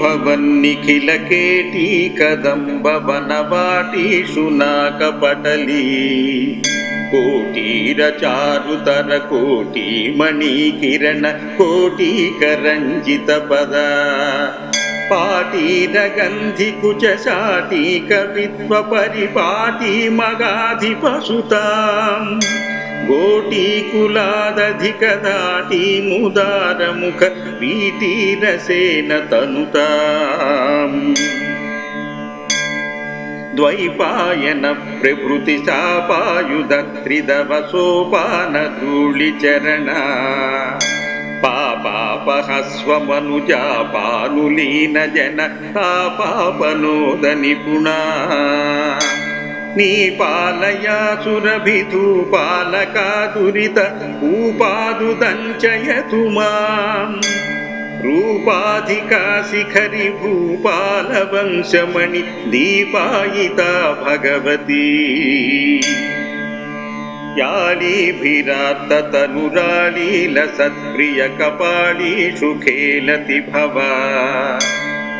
భవన్నిఖిలకేటీ కదంబవనవాటీషు నాకపటలీ కోటీరచారుతర కోటి మణికిరణ కోటీకరంజిత పద. గోటీకులాదధిక దాటి ముదారముఖ వీటీరసేన తనుతాం. ద్వైపాయన ప్రభృతి శాపాయుధ త్రిదవ సోపాన ధూళిచరణ పాపాపహస్వమనుజా పానులీన జన పాపనోద నిపుణా. నీ పాలయాసురభిధూ పాలకాదురిత ఊపాదుదంచయతు మాం. రూపాధికా శిఖరి భూపాల వంశమణి దీపాయిత భగవతీ. యాళీభిరాత్తనురాళీల సత్ప్రియ కపాళీషు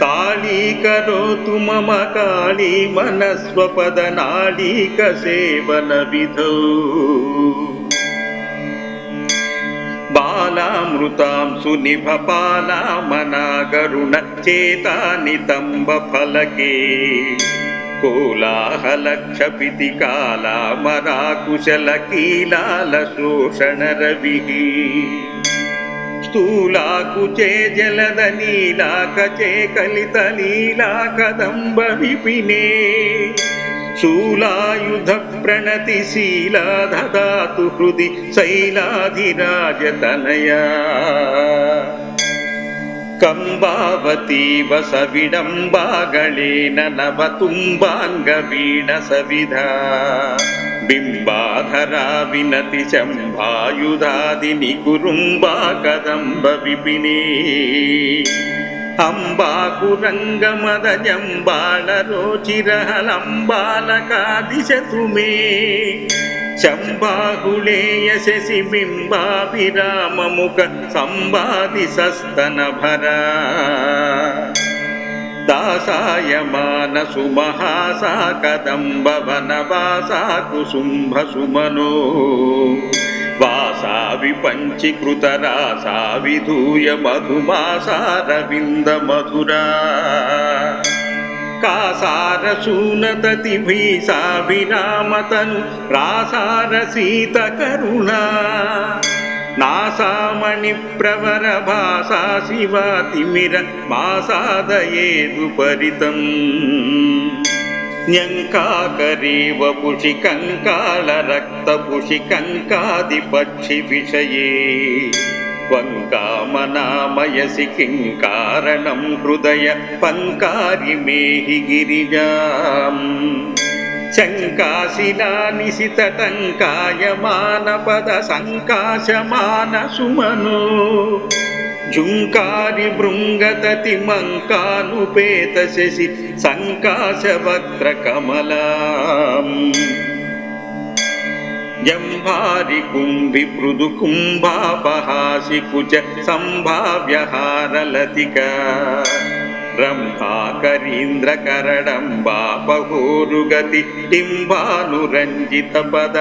వ్యాళీన కుల్యసిత చూళీభరాచరణ ధూళీల సన్మునిగణా పాళీభృతిశ్రవసితాళీదళం వహతి యాళీక స్థూలాకు చే జలద నీలాక చే కలిత నీలా కదంబ విపినే శూలాయుధ ప్రణతి శీలా హృది శైలాధిరాజతనయా కంబావతీవ సవిడంబాగళేన నవతుంబాంగవీణ సవిధా. బింబాధరా వినతి శంభాయుధాదిని కురుంబా కదంబ విపినే అంబాకురంగమదజంబాళరోచిరహలంబాలకాదిశతు మే శంబాహుళేయ శశి బింబాభిరామముఖ సంవాది సస్తన భరా దాసాయమాన సుమహాసా కదంబ వనవాసా కుసుంభ సుమనో వాసా విపంచీకృత రాసా విధూయ మధుమాసారవింద మధురా కాసార సూనతతి భీసా విరామతను రాసార సీత కరుణా నాసామణి ప్రవర భాసా శివా తిమిర మాసాదయేదు పరితం న్యంకాకరీవ పుషి కంకాళ రక్త పుషి కంకాది పక్షి విషయే వంకామనామయసి శంకాశిలా నిశిత టంకాయమాన పద సంకాశమాన సుమను. జుంకారి భృంగతతి మంకానుపేత శశి సంకాశవక్త్ర వక్ర కమలాం జంభారి కుంభి మృదు కుంభాపహాసి కుచ సంభావ్యహారలతికా. బ్రహ్మాకరీంద్రకరడంబా కరడంబాపహోరుగతి టింబానురంజిత పద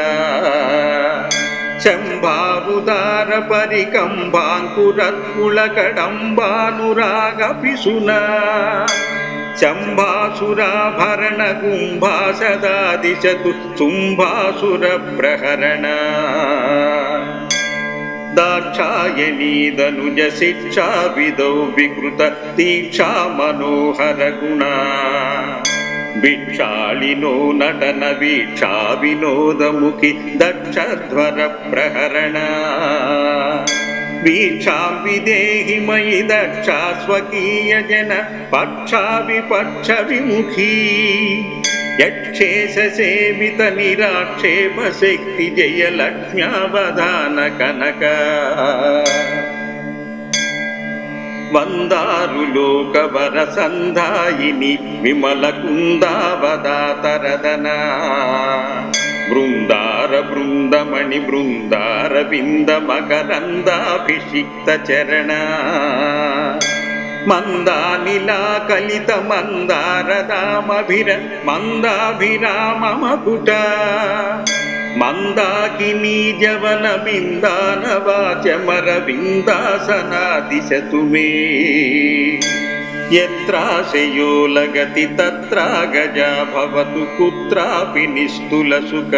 శంభారుదార పరికంబాంకురత్కుళకడంబానురాగపిశున శంభాసురాభరణ కుంభాసదాదిశతు తుంభాసుర ప్రహరణ దాక్షాయణీదనుజ శిక్షా విదౌ వికృత తీక్షా మనోహర గుణా. భిక్షాళినో నటన వీక్షా వినోదముఖి దక్షధ్వర ప్రహరణ. వీక్షాం విదేహి మయి దక్షా స్వకీయ జన నిరాక్షేప శక్తి జయ లక్ష్మ్యావధాన కనక. వందారులోకవర సంధాయిని విమల కుందావదాతరదన బృందార బృందమణి బృందార వింద మకరందాభిషిక్త చరణ మందానిలా కలిత మందారదామభిర మందాభిరామకుట మందాకినీ జవన బిందాన వాచమర బిందాసనా దిశతు మే యత్రాశయో లగతి తత్రాగజా భవతు కుత్రాపి నిస్తుల సుఖ.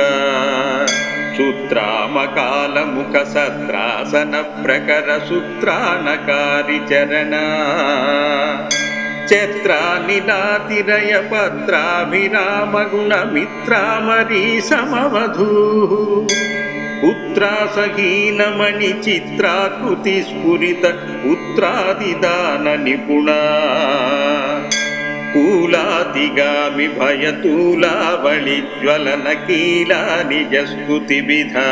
సూత్రామకాలముఖ సత్రాసన ప్రకర సూత్రానకారి చరణ. చత్రానిలాతిరయ పత్రాభిరామ గుణ సమవధూ పుత్రాసహీనమణి చిత్రాకృతి స్ఫురిత పుత్రాదిదాన నిపుణా కూలాతిగామి భయతూలావళి జ్వలన కీలా నిజ విధా.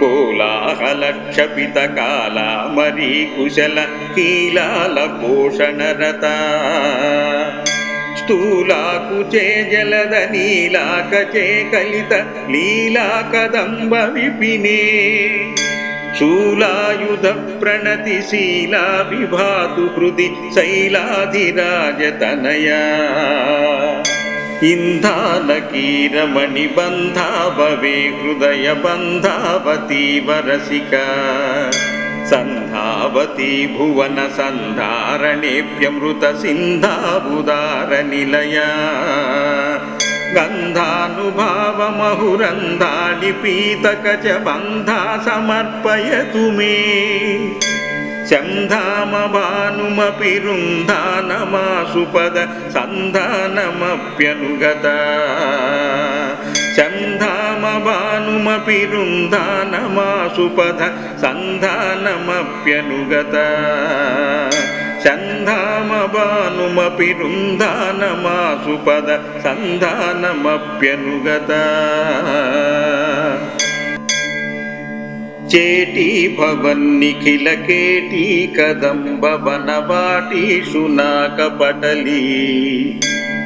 కోలాహలక్షపిత కాలా మరీ కుశల కీలాల పోషణరత స్థూలాకుచే జలద నీలాకచే కలిత లీలా కదంబ విపినే. శూలాయుధ ప్రణతి శీలా విభాతు హృది శైలాధిరాజతనయా ఇంధానకీరమణి బంధావవే హృదయ బంధావతీ వరసిక సంధావతి భువన సంధారణేభ్యమృత సింధాబుదార నిలయా గంధానుభావమహురంధాళి పీతకచ బంధా సమర్పయతు మే శంధామ భానుమపి రుంధానమాసుపద సంధానమప్యనుగత. శంధామ భానుమపి రుంధానమాసుపద చేటీ భవన్నిఖిల కేటీ కదంబ వనవాటీషు నాకపటలీ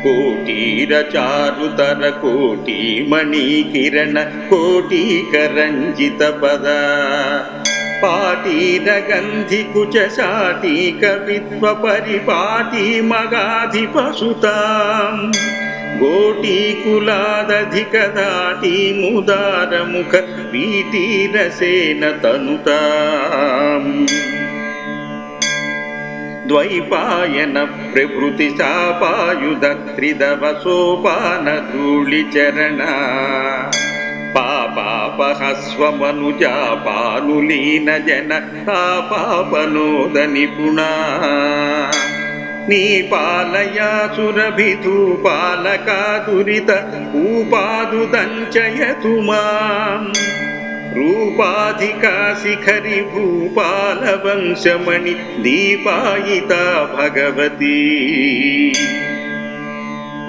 కోటీర చారుతర కోటి మణి కిరణ కోటీకరంజిత పద పాటీర గంధి కుచ శాటీ కవిత్వ పరిపాటి మగాధిప గోటీ కులాదధిక దాటి ముదార వీటీరసేన తనుతాం ద్వైపాయన ప్రభృతి చాపాయుధ త్రిదవ సోపాన ధూళి చరణ పాపాపహస్వమనుజా పానులీన జన పాపనోద నిపుణా నీ పాలయా పాలకాదురిత దురిత ఊపాదుదంచయతు మాం రూపాధికా శిఖరి భూపాల వంశమణి దీపాయిత భగవతీ.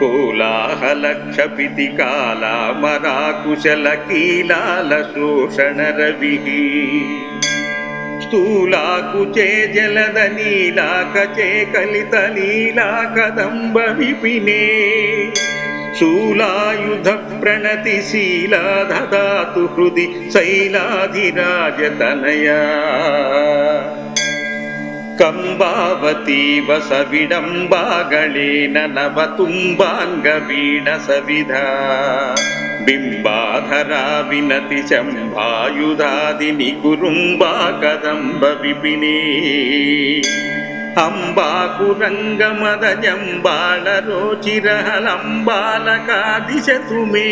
కోలాహలక్షపితి కాలామరాకుశల కీలాల శోషణ రవి స్థూలాకుచే జలద నీలాకచే కలిత నీలా కదంబ విపినే శూలాయుధ ప్రణతి శీలా దదాతు హృది శైలాధిరాజతనయా ಕಂಬಾವತೀವ ಸವಿಡಂಬಾಗಳೇನ ನವತುಂಬಾಂಗವೀಣ ಸವಿಧ ಬಿಂಬಾಧರ ವಿನತಿ ಶಂಭಾಯುಧಾದಿನಿ ಕುರುಂಬಾ ಕದಂಬ ವಿಪಿನೇ ಅಂಬಾಕುರಂಗಮದ ಜಂಬಾಳ ರೋಚಿರಹಲಂಬಾಲಕಾದಿಶತು ಮೇ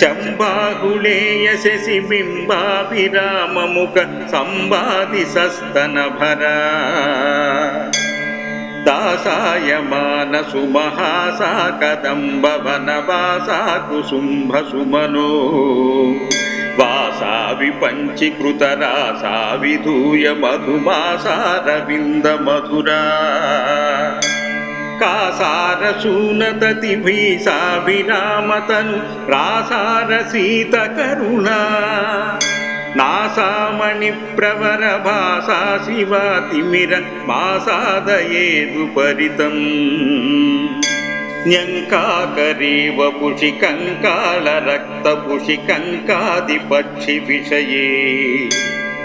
ಶಂಬಾಹುಳೇಯ ಶಶಿಬಿಂಬಾಭಿರಾಮಮುಖ ಸಂವಾದಿ ಸಸ್ತನಭರ దాసాయమాన సుమహాసా కదంబవనవాసా కుసుంభ సుమనో వాసా విపంచీకృత రాసా విధూయ మధురా కాసారసూనతతి భీసా విరామతను రాసారసీత కరుణా నాసామణి ప్రవర భాషా శివ తిమిర మాసాదయేదు పరితం న్యంకాకరీవ పుషి కంకాళ రక్తపుషి కంకాది పక్షి విషయే.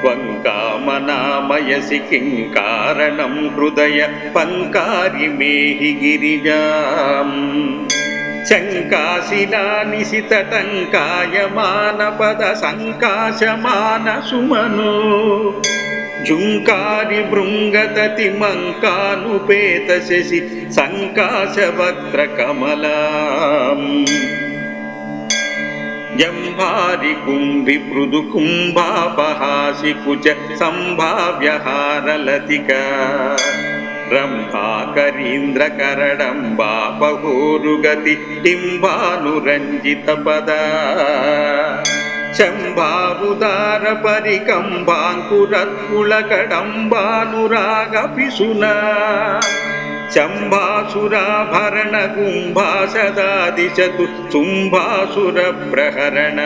वङ्कामनामयसि किं कारणं हृदय पङ्कारि मेहि गिरिजाम् शङ्काशिलानिशितटङ्कायमानपद सङ्काशमान सुमनो झुङ्कारि भृङ्गतति मङ्कानुपेत జంభారికుంభి కుచ సంభావ్యహారలతిక రంభాకరీంద్రకరడంబా బహూరుగతి డింబానురంజిత పద శంభారుదార పరికంబాంకురత్కుళ కడంబానురాగపిసునా చంబాసురాభరణ కుంభాసదాదిశతు శుంభాసుర ప్రహరణ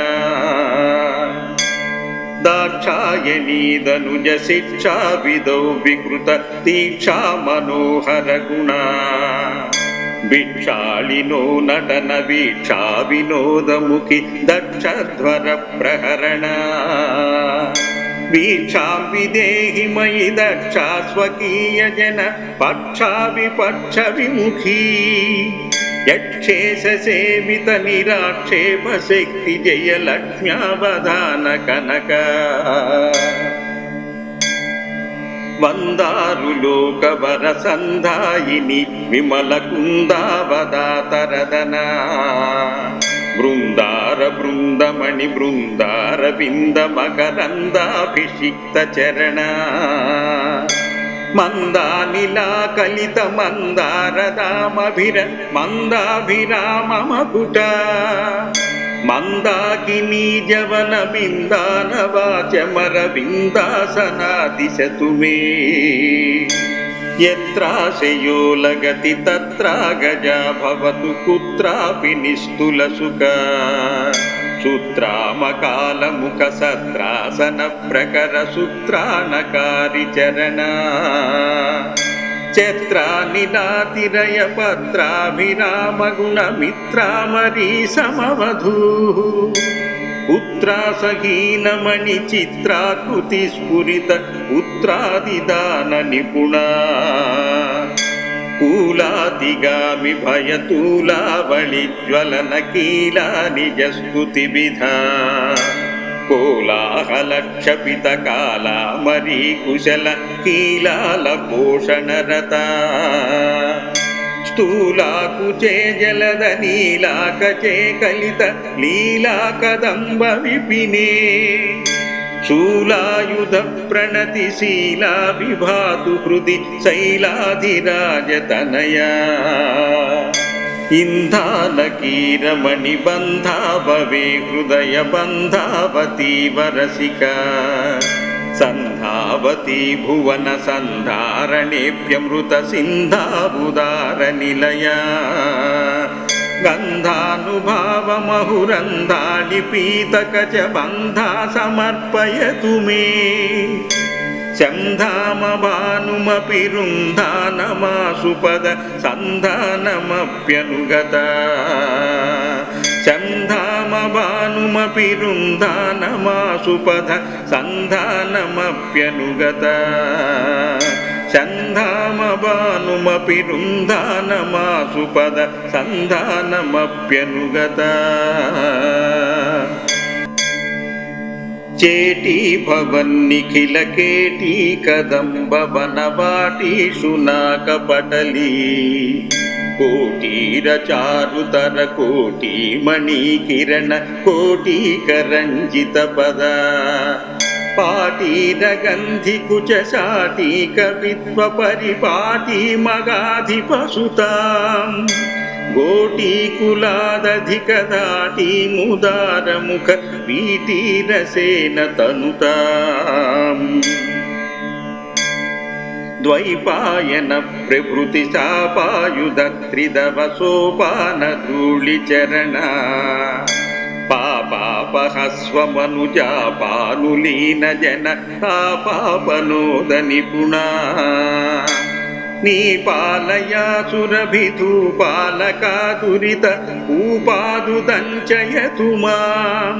దాక్షాయణీ దనుజ శిక్షా విదౌ వికృత దీక్షా మనోహర గుణ భిక్షాళినో నటన వీక్షా వినోదముఖి దక్షధ్వర ప్రహరణ వీక్షాం విదేహి మయి దక్షా స్వకీయ జన పక్షా విపక్ష విముఖీ యక్షేసేవిత నిరాక్షేప శక్తి జయ లక్ష్మ్యావధాన కనక. వందారులోకవరసంధాయిని విమల కుందావదాతరదనా. బృందా బృందమణి బృందార వింద మకరందాభిషిక్త చరణ మందానిలా కలిత మందారదామభిర మందాభిరామకుట మందాకినీ జవన బిందాన వాచమర బిందాసనాదిశతు మే యత్రాశయో లగతి తత్రాగజా భవతు కుత్రాపి నిస్తుల సుఖ సూత్రామకాలముఖ సత్రాసన ప్రకర సూత్రానకారి పుత్రాసహీనమణి చిత్రాకృతి స్ఫురిత పుత్రాదిదాన నిపుణా. కూలాదిగామి భయతూలావళి జ్వలన కీలా నిజ విధ. కోలాహలక్షపిత కాలా మరీ కుశల కీలాల పోషణరత స్థూలాకు స్థూలాకుచే జలద నీలాకచే కలిత లీలా కదంబ విపినే శూలాయుధ ప్రణతిశీలా విభాతు హృది శైలాధిరాజతనయా ఇంధాలకీరమణి బంధావే హృదయ బంధావతీవ రసిక. సంధావతి భువన సంధారణేభ్యమృత సింధాబుదార నిలయా. గంధానుభావమహురంధాళి పీతకచ బంధా సమర్పయతు మే. చంధామ భానుమపి రుంధానమాసుపద సంధానమప్యనుగత. చంధామ భానుమ సంధామబానుమపి సంధానమప్యనుగత. సంధామబానుమపి రుందానమాసుపద సంధానమప్యనుగత చేటీ భవన్నిఖిల కేటీ కదంబ వనవాటీ శునాక కోటీర చారుతర కోటి మణికిరణ కోటీకరంజిత పద పాటీర గంధి కుచ శాటీ కవిత్వ పరిపాటి మగాధిప సుతాం గోటీకులాదధిక దాటి ముదార ముఖ వీటీరసేన తనుతా. ద్వైపాయన ప్రభృతి శాపాయుధ త్రిదవ సోపాన ధూళి పాపాపహస్వమనుజా పానులీన జన తాపాపనోద నిపుణా నీ పాలయా సురభిధూపాలకాదురిత ఊపాదుదంచయతు మాం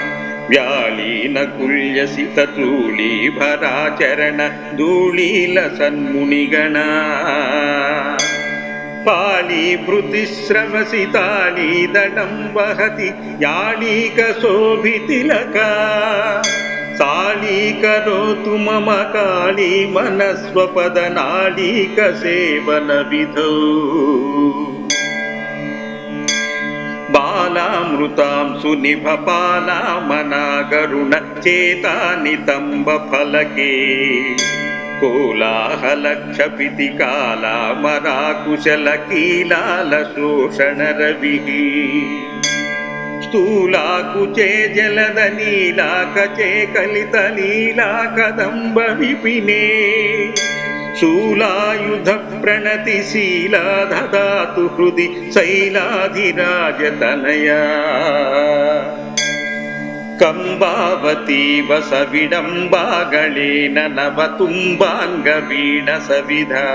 ವ್ಯಾಲೀನ ಕುಳ್ಯಸಿತ ಭರಾಚರಣ ಧೂಳೀಲ ಸನ್ಮುನಿಗಣ ಪಾಲಿ ಭೃತಿಶ್ರಮಸಿ ತಾಳಿ ದಡಂ ವಹತಿ ಯಾಳೀಕ ಶೋಭಿ ಶೋಭಿತಿಲಕ ಸಾಳೀಕರೋತು ಮಮ ಕಾಳಿ ಮನಸ್ವಪದ ನಾಳೀಕ ಸೇವನ ವಿಧೋ కాళీ మనస్వపద నాళీక సేవన పాలామనాగరుణ చేతానితంబ ఫలకే కోలాహలక్షపితి కాలామరాకుశల కీలాల శోషణ రవి స్థూలాకుచే జలద నీలాకచే కలిత లీలా కదంబ విపినే శూలాయుధ ప్రణతి శీలా దదాతు హృది శైలాధిరాజతనయా కంబావతీ వసవిడంబాగళేన నవతుంబాంగవీణ సవిధా.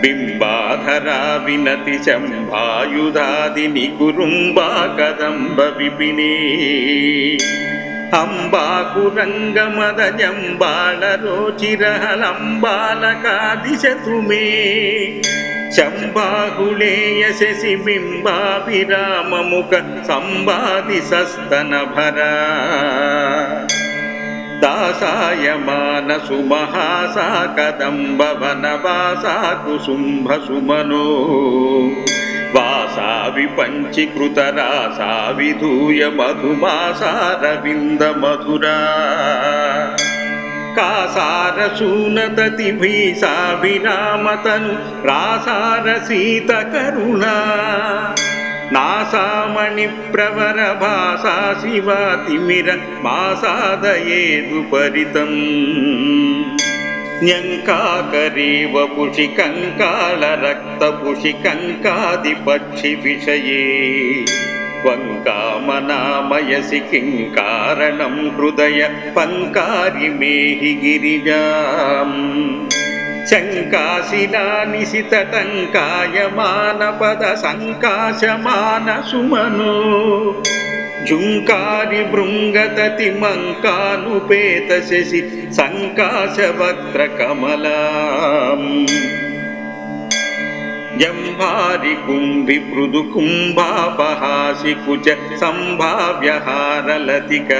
బింబాధరా వినతి చంబాయుధాదిని కురుంబా కదంబ విపినే అంబాకురంగమద జంబాళ రోచిరహలంబాలకాదిశతు మే చంబాహుళేయ శశి బింబాభిరామముఖ సంబాది సస్తన భరా దాసాయమాన సుమహాసా కదంబ వనవాసా కుసుంభ సుమనో. వాసా విపంచీకృత రాసా విధూయ మధుమాసారవింద మధురా. కాసార సూనతతి భీసా విరామతను రాసార సీత కరుణా. నాసామణి ప్రవర భాసా శివాతిమిర మాసాదయేదు పరితం. న్యంకాకరీవ పుషి కంకాళ రక్త పుషి కంకాది పక్షి విషయే వంకామనామయసి కిం కారణం హృదయ పంకారి మేహి గిరిజాం శంకాశిలానిశితటంకాయమాన పద శశి సంకాశవక్త్ర కమలాం జంభారి కుంభి మృదు కుంభాపహాసి కుచ సంభావ్యహారలతిక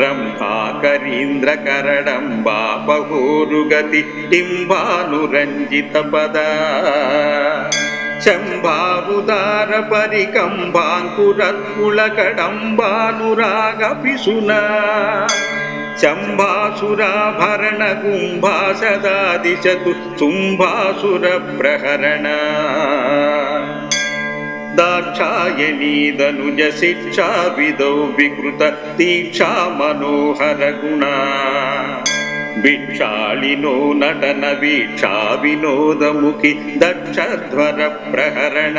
రంభాకరీంద్ర కరడంబాపహోరుగతి టింబానురంజిత పదా శంభావుదార పరికంబాంకురత్కుళ కడంబానురాగ పిసునా శంభాసురాభరణ గుంభాసదాదిశతు శుంభాసుర ప్రహరణ దాక్షాయణీదనుజ శిక్షా విదౌ వికృత తీక్షా మనోహర గుణా భిక్షాళినో నటన వీక్షా వినోదముఖి దక్షధ్వర ప్రహరణ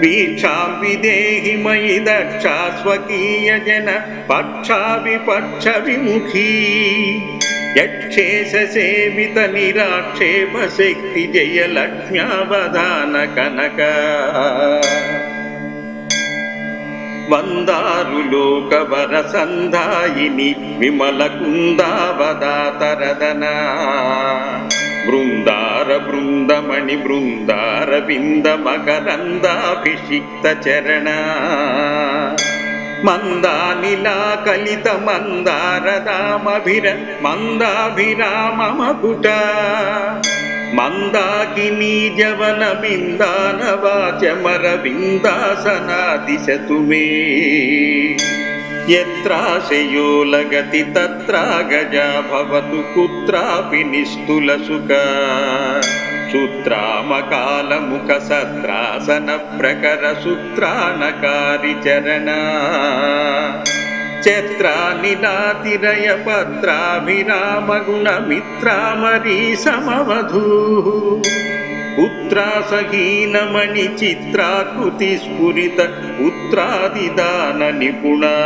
వీక్షాం విదేహి మయి దక్షా స్వకీయ జన పక్షా విపక్ష విముఖీ యక్షేష సంధాయిని విమల కుందావదాతరదన బృందార బృందమణి బృందార వింద మకరందాభిషిక్త చరణ. మందానిలా కలిత మందారదామభిర మందాభిరామమకుట. మందాకినీ జవన బిందాన వాచమర బిందాసనాదిశతు మే యత్రాశయో లగతి తత్రా గజా భవతు కుత్రాపి నిస్తుల సుఖ. సూత్రామకాలముఖ సత్రాసన ప్రకర సూత్రాణకారి చరణ. క్షేత్రాన్ని నాతిరయ గుణ సమవధూ. పుత్రాసహీనమణి చిత్రాకృతి స్ఫురిత పుత్రాదిదాన నిపుణా.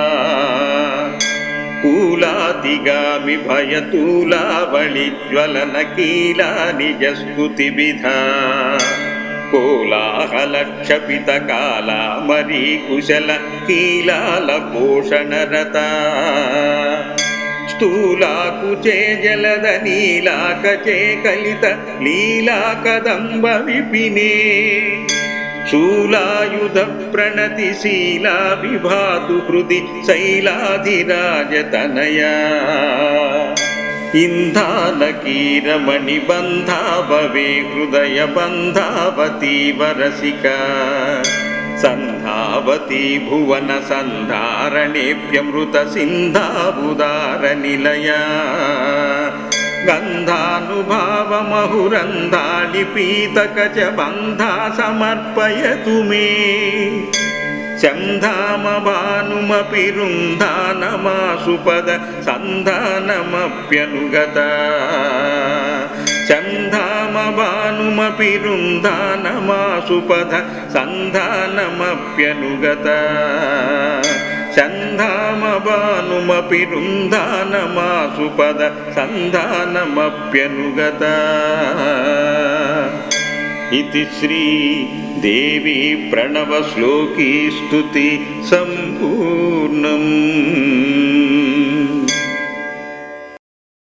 కూలాదిగామి భయతూలావళి జ్వలన కీలా నిజస్కృతి విధా కోలాహల క్షపిత మరీ కుశల కీలాల పోషణరత స్థూలాకుచే జలద నీలాకచే కలిత లీలా కదంబ విపినే శూలాయుధ ప్రణతి శీలా విభాతు హృది శైలాధిరాజతనయా ఇంధాలకీరమణి బంధావే హృదయ బంధావతీ వరసిక సంధావతి భువన సంధారణేభ్యమృత సింధాబుదార నిలయ గంధానుభావమహురంధాళి పీతకచ బంధా సమర్పయతు మే శంధామ రుంధానమాసుపద సంధానమప్యనుగత. శంధామ రుంధానమాసుపద సంధానమప్యనుగత. సంధామ రుంధానమాసుపద సంధానమప్యనుగత. इति श्री देवी प्रणवश्लोकी स्तुति सम्पूर्णम्